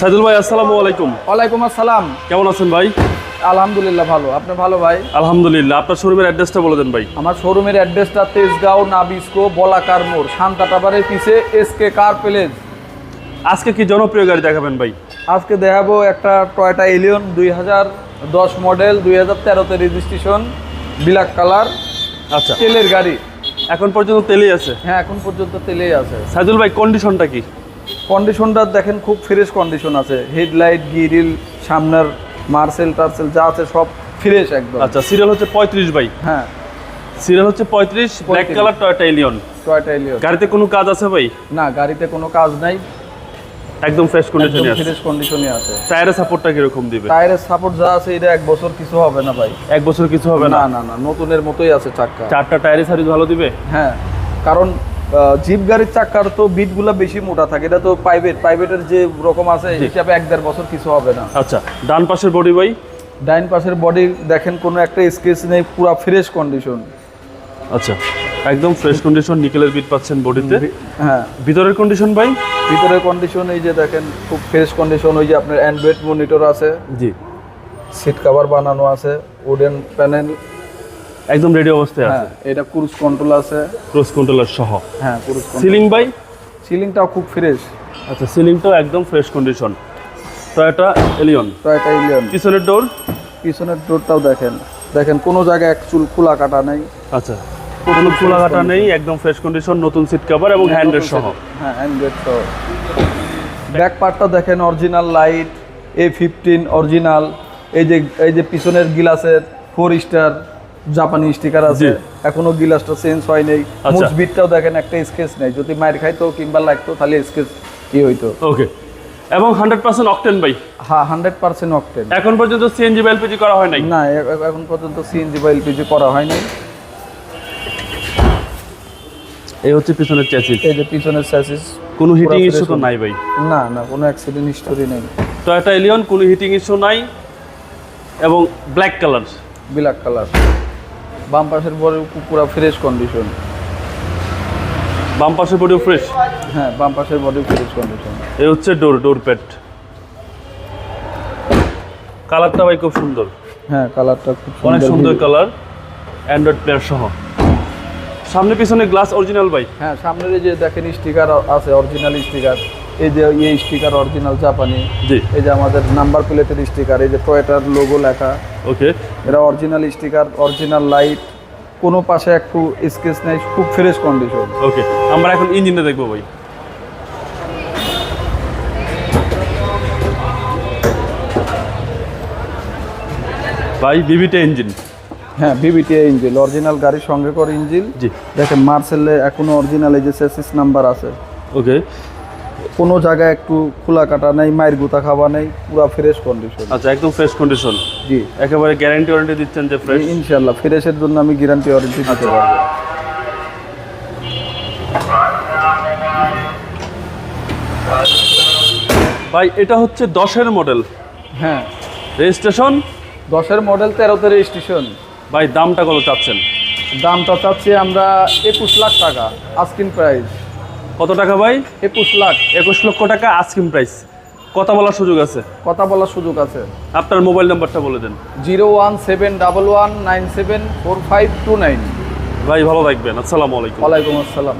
সাইদুল ভাই আসসালামু আলাইকুম। ওয়ালাইকুম আসসালাম। কেমন আছেন ভাই? আলহামদুলিল্লাহ ভালো। আপনি ভালো ভাই? আলহামদুলিল্লাহ। আপনার শোরুমের অ্যাড্রেসটা বলে দেন ভাই। আমার শোরুমের অ্যাড্রেসটা তেজগাঁও নাবিস্কো বলাকার মোড় শান্তা টাবারের পিছে এসকে কার প্লেস। আজকে কি জনপ্রিয় গাড়ি দেখাবেন ভাই? আজকে দেখাবো একটা টয়টা এলিয়ন দুই হাজার দশ মডেল দুই হাজার তেরোতে রেজিস্ট্রেশন ব্ল্যাক কালার আচ্ছা। তেলের গাড়ি। এখন পর্যন্ত তেলেই আছে। হ্যাঁ এখন পর্যন্ত তেলেই আছে। সাইদুল ভাই কন্ডিশনটা কি? কন্ডিশনটা দেখেন খুব ফ্রেশ কন্ডিশন আছে। হেডলাইট গিরিল সামনের মার্সেল টার্সেল যা আছে সব ফ্রেশ একদম। আচ্ছা সিরিয়াল হচ্ছে পঁয়ত্রিশ ভাই। হ্যাঁ। সিরিয়াল হচ্ছে পঁয়ত্রিশ black colour Toyota Allion Toyota Allion গাড়িতে কোনো কাজ আছে ভাই? না গাড়িতে কোনো কাজ নাই। একদম ফ্রেশ কন্ডিশনে আছে। ফ্রেশ কন্ডিশনে আছে। টায়ারের সাপোর্টটা কি রকম দিবে? টায়ারের সাপোর্ট যা আছে এটা এক বছর কিছু হবে না ভাই। এক বছর কিছু হবে না? না না নতুনের মতোই আছে চাক্কা। চারটা টায়ারের সার্ভিস ভালো দিবে? হ্যাঁ কারণ জিপ গাড়ির চাকার তো বিটগুলো বেশি মোটা থাকে। এটা তো প্রাইভেট প্রাইভেটের যে রকম আছে হিসাবে এক দেড় বছর কিছু হবে না। আচ্ছা ডান পাশের বডি ভাই? ডাইন পাশের বডি দেখেন কোনো একটা স্কেচ নেই পুরো ফ্রেশ কন্ডিশন আচ্ছা একদম ফ্রেশ কন্ডিশন নিকেলের বিট পাচ্ছেন বডিতে হ্যাঁ। ভিতরের কন্ডিশন ভাই? ভিতরের কন্ডিশন এই যে দেখেন খুব ফ্রেশ কন্ডিশন ওই যে আপনার অ্যান্ড্রয়েড মনিটর আছে। জি। সিট কভার বানানো আছে উডেন প্যানেল একদম রেডি অবস্থায় হ্যাঁ আছে। এটা ক্রুজ কন্ট্রোল আছে। ক্রস কন্ট্রোলার সহ। হ্যাঁ ক্রুজ সিলিং বাই সিলিংটাও খুব ফ্রেশ আচ্ছা সিলিংটাও একদম fresh condition Toyota Allion Toyota Allion পিছনের ডোর পিছনের ডোরটাও দেখেন। দেখেন কোনো জায়গায় এক চুল খোলা কাটা নেই। আচ্ছা কোনো খোলা কাটা নেই একদম ফ্রেশ কন্ডিশন নতুন সিট কভার এবং হ্যান্ডের সহ। হ্যাঁ হ্যান্ড্রেড সহ। ব্যাক পার্টটা দেখেন অরিজিনাল লাইট এ ফিফটিন অরিজিনাল এই যে এই যে পিছনের গিলাসের ফোর স্টার জাপানি স্টিকার আছে। এখনও গিলাসটা চেঞ্জ হয় নাই। আচ্ছা। মুজবিটটাও দেখেন একটা স্কেচ নেই। যদি মায়ের খাইতো কিংবা লাগতো তাহলে স্কেচ কি হইতো। ওকে এবং হান্ড্রেড পার্সেন্ট অকটেন ভাই? হ্যাঁ হান্ড্রেড পার্সেন্ট অকটেন এখন পর্যন্ত সিএনজি বা এলপিজি করা হয় নাই? না এখন পর্যন্ত সিএনজি বা এলপিজি করা হয় নাই। এই হচ্ছে পিছনের চ্যাসিস এই যে পিছনের স্যাসিস কোনো হিটিং ইস্যু তো নাই ভাই? না না কোনো অ্যাক্সিডেন্ট হিস্টোরি নেই। টয়োটা এলিয়ন কোনো হিটিং ইস্যু নাই। এবং ব্ল্যাক কালার ব্ল্যাক কালার বাম পাশের পরে পুরো ফ্রেশ কন্ডিশন বাম পাশের বডিও ফ্রেশ হ্যাঁ বাম পাশের বডি ফ্রেশ কন্ডিশন এই হচ্ছে ডোর ডোর প্যাড কালারটা ভাই খুব সুন্দর। হ্যাঁ কালারটা খুব অনেক সুন্দর কালার অ্যান্ড্রয়েড প্লেয়ার সহ। সামনে পিছনে গ্লাস অরিজিনাল ভাই। হ্যাঁ সামনের যে দেখেন স্টিকার আছে অরিজিনাল স্টিকার এই যে এই স্টিকার অরিজিনাল জাপানি জি। এই যে আমাদের নাম্বার প্লেটের স্টিকার এই যে টয়েটার লোগো লেখা। ওকে এরা অরিজিনাল স্টিকার অরিজিনাল লাইট কোনো পাশে একটু স্কেচ নেই খুব ফ্রেশ কন্ডিশন ওকে আমরা এখন ইঞ্জিনটা দেখব ভাই। ভাই বিবিটা ইঞ্জিন হ্যাঁ বিবিটি ইঞ্জিল অরিজিনাল গাড়ির সঙ্গে করে ইঞ্জিল জি। দেখেন মার্সেলে এখনও অরিজিনাল এই যে সেসিস নাম্বার আছে। ওকে কোনো জায়গায় একটু খোলা কাটা নেই মায়ের গুতা খাওয়া নেই পুরো ফ্রেশ কন্ডিশন আচ্ছা একদম ফ্রেশ কন্ডিশন জি। একেবারে গ্যারান্টি ওয়ারেন্টি দিচ্ছেন যে ফ্রেশ ইনশাল্লাহ ফ্রেশের জন্য আমি গ্যারান্টি ওয়ারেন্টি দিতে পারব। ভাই এটা হচ্ছে দশের মডেল হ্যাঁ। রেজিস্ট্রেশন দশের মডেল তেরোতে রেজিস্ট্রেশন ভাই দামটা কত চাচ্ছেন? দামটা চাচ্ছি আমরা একুশ লাখ টাকা আস্কিন প্রাইস কত টাকা ভাই? একুশ লাখ। একুশ লক্ষ টাকা আস্কিম প্রাইস কথা বলার সুযোগ আছে? কথা বলার সুযোগ আছে। আপনার মোবাইল নাম্বারটা বলে দেন। Zero one seven double one nine seven four five two nine. ভাই ভালো থাকবেন। আসসালামু আলাইকুম। ওয়ালাইকুম আসসালাম।